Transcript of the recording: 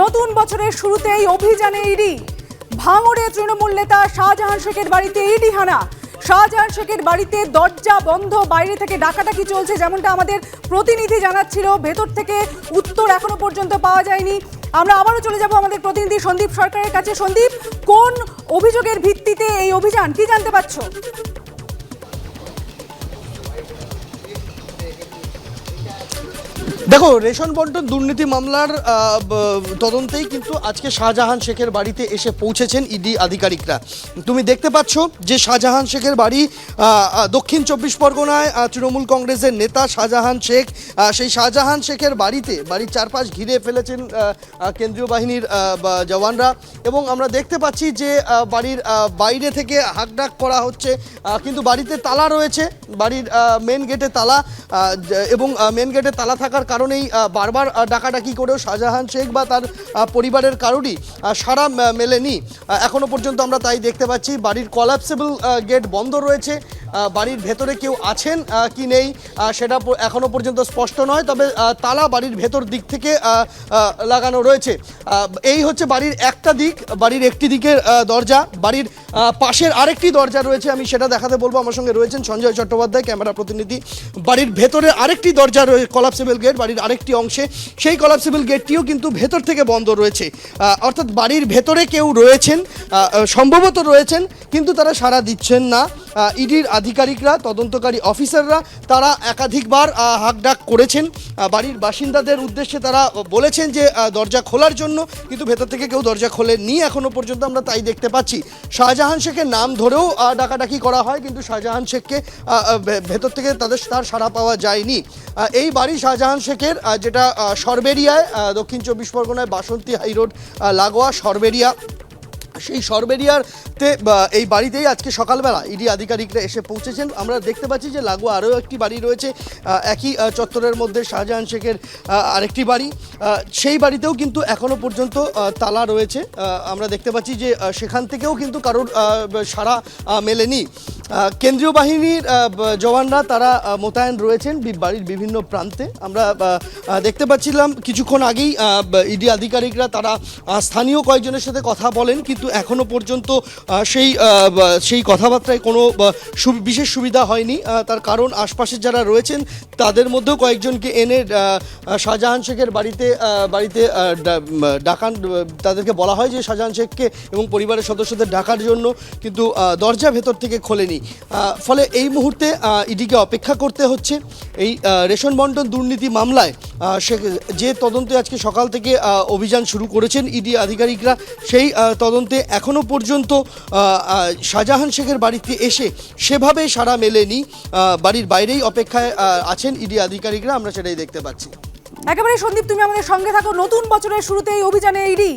নতুন বছরের শুরুতেই অভিযানে ইডি। ভাঙড়ে তৃণমূল নেতা শাহজাহান শেখের বাড়িতে ইডি হানা। শাহজাহান শেখের বাড়িতে দরজা বন্ধ, বাইরে থেকে ডাকাডাকি চলছে যেমনটা আমাদের প্রতিনিধি জানাচ্ছিল। ভেতর থেকে উত্তর এখনও পর্যন্ত পাওয়া যায়নি। আমরা আবারও চলে যাব আমাদের প্রতিনিধি সন্দীপ সরকারের কাছে। সন্দীপ, কোন অভিযোগের ভিত্তিতে এই অভিযান? কি জানতে পারছ? দেখো, রেশন বন্টন দুর্নীতি মামলার তদন্তেই কিন্তু আজকে শাহজাহান শেখের বাড়িতে এসে পৌঁছেছেন ইডি আধিকারিকরা। তুমি দেখতে পাচ্ছ যে শাহজাহান শেখের বাড়ি দক্ষিণ চব্বিশ পরগনায় তৃণমূল কংগ্রেসের নেতা শাহজাহান শেখ সেই শাহজাহান শেখের বাড়িতে, বাড়ির চারপাশ ঘিরে ফেলেছেন কেন্দ্রীয় বাহিনীর জওয়ানরা। এবং আমরা দেখতে পাচ্ছি যে বাড়ির বাইরে থেকে হাকডাক করা হচ্ছে কিন্তু বাড়িতে তালা রয়েছে, বাড়ির মেন গেটে তালা এবং মেন গেটে তালা থাকার কারণেই বারবার ডাকাডাকি করেও শাহজাহান শেখ বা তার পরিবারের কারোরই সারা মেলেনি। এখনও এখনও পর্যন্ত আমরা তাই দেখতে পাচ্ছি। বাড়ির কলাপসেবল গেট বন্ধ রয়েছে। বাড়ির ভেতরে কেউ আছেন কি নেই সেটা এখনও পর্যন্ত স্পষ্ট নয়, তবে তালা বাড়ির ভেতর দিক থেকে লাগানো রয়েছে। এই হচ্ছে বাড়ির একটা দিক, বাড়ির একটি দিকের দরজা। বাড়ির পাশের আরেকটি দরজা রয়েছে, আমি সেটা দেখাতে বলব। আমার সঙ্গে রয়েছেন সঞ্জয় চট্টোপাধ্যায়, ক্যামেরা প্রতিনিধি। বাড়ির ভেতরে আরেকটি দরজা রয়েছে কলাপসেবল গেট বাড়ির আরেকটি অংশে। সেই কলাপসেবল গেটটিও কিন্তু ভেতর থেকে বন্ধ রয়েছে। অর্থাৎ বাড়ির ভেতরে কেউ রয়েছেন সম্ভবত রয়েছেন, কিন্তু তারা সাড়া দিচ্ছেন না। ইডির আধিকারিকরা, তদন্তকারী অফিসাররা, তারা একাধিকবার হাকডাক করেছেন। বাড়ির বাসিন্দাদের উদ্দেশ্যে তারা বলেছেন যে দরজা খোলার জন্য, কিন্তু ভেতর থেকে কেউ দরজা খোলেননি এখনও পর্যন্ত, আমরা তাই দেখতে পাচ্ছি। শাহজাহান শেখের নাম ধরেও ডাকাডাকি করা হয়, কিন্তু শাহজাহান শেখকে ভেতর থেকে তাদের, তার সাড়া পাওয়া যায়নি। এই বাড়ি শাহজাহান শেখের যেটা সরবেরিয়ায় দক্ষিণ চব্বিশ পরগনায় বাসন্তী হাইরোড লাগোয়া সরবেরিয়া। সেই সরবেরিয়ারতে এই বাড়িতেই আজকে সকালবেলা ইডি আধিকারিকরা এসে পৌঁছেছেন। আমরা দেখতে পাচ্ছি যে লাগোয়া আরও একটি বাড়ি রয়েছে একই চত্বরের মধ্যে শাহজাহান শেখের আরেকটি বাড়ি। সেই বাড়িতেও কিন্তু এখনও পর্যন্ত তালা রয়েছে। আমরা দেখতে পাচ্ছি যে সেখান থেকেও কিন্তু কারোর সাড়া মেলেনি। কেন্দ্রীয় বাহিনীর জওয়ানরা তারা মোতায়েন রয়েছেন বাড়ির বিভিন্ন প্রান্তে। আমরা দেখতে পাচ্ছিলাম কিছুক্ষণ আগেই ইডি আধিকারিকরা তারা স্থানীয় কয়েকজনের সাথে কথা বলেন, কিন্তু এখনও পর্যন্ত সেই সেই কথাবার্তায় কোনো বিশেষ সুবিধা হয়নি। তার কারণ আশপাশের যারা রয়েছেন, তাদের মধ্যেও কয়েকজনকে এনে শাহজাহান শেখের বাড়িতে বাড়িতে ডাকান তাদেরকে বলা হয় যে শাহজাহান শেখকে এবং পরিবারের সদস্যদের ডাকার জন্য, কিন্তু দরজা ভেতর থেকে খোলেনি। ফলে এই মুহূর্তে ইডিকে অপেক্ষা করতে হচ্ছে। এই রেশন বন্টন দুর্নীতি মামলায় সে, যে তদন্তে আজকে সকাল থেকে অভিযান শুরু করেছেন ইডি আধিকারিকরা, সেই তদন্তে এখনও পর্যন্ত শাহজাহান শেখের বাড়িতে এসে সেভাবে সাড়া মেলেনি বাড়ির বাইরেই অপেক্ষায় আছেন ইডি আধিকারিকরা, আমরা সেটাই দেখতে পাচ্ছি। একেবারে সন্দীপ, তুমি আমাদের সঙ্গে থাকো। নতুন বছরের শুরুতে এই অভিযানে ইডি